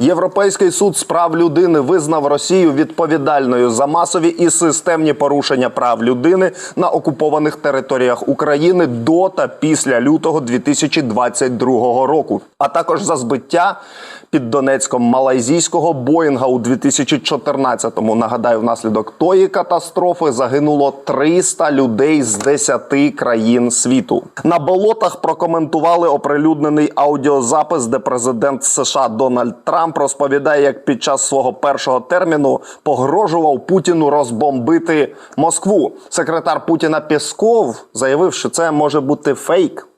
Європейський суд з прав людини визнав Росію відповідальною за масові і системні порушення прав людини на окупованих територіях України до та після лютого 2022 року, а також за збиття під Донецьком малайзійського Боїнга у 2014-му. Нагадаю, внаслідок тої катастрофи загинуло 300 людей з 10 країн світу. На болотах прокоментували оприлюднений аудіозапис, де президент США Дональд Трамп розповідає, як під час свого першого терміну погрожував Путіну розбомбити Москву. Секретар Путіна Пєсков заявив, що це може бути фейк,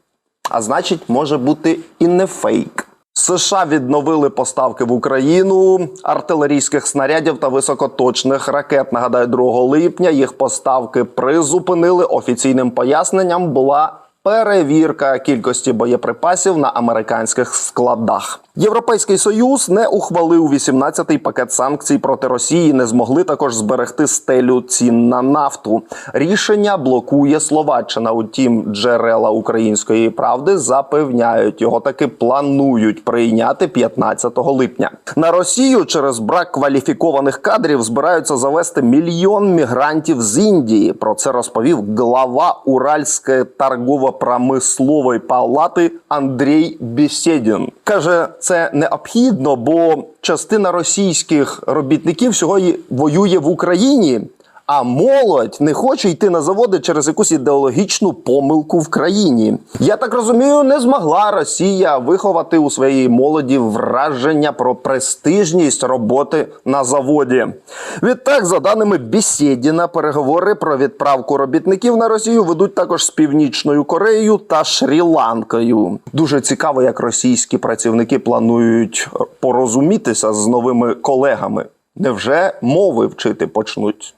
а значить, може бути і не фейк. США відновили поставки в Україну артилерійських снарядів та високоточних ракет. Нагадаю, 2 липня їх поставки призупинили. Офіційним поясненням була перевірка кількості боєприпасів на американських складах. Європейський союз не ухвалив 18-й пакет санкцій проти Росії. Не змогли також зберегти стелю цін на нафту. Рішення блокує Словаччина. Утім, джерела української правди запевняють, його таки планують прийняти 15 липня. На Росію через брак кваліфікованих кадрів збираються завести мільйон мігрантів з Індії. Про це розповів глава Уральської торгово-промислової палати Андрій Бєсєдін. Каже, це необхідно, бо частина російських робітників сьогодні воює в Україні. А молодь не хоче йти на заводи через якусь ідеологічну помилку в країні. Я так розумію, не змогла Росія виховати у своїй молоді враження про престижність роботи на заводі. Відтак, за даними Бісєдіна, переговори про відправку робітників на Росію ведуть також з Північною Кореєю та Шрі-Ланкою. Дуже цікаво, як російські працівники планують порозумітися з новими колегами. Невже мови вчити почнуть?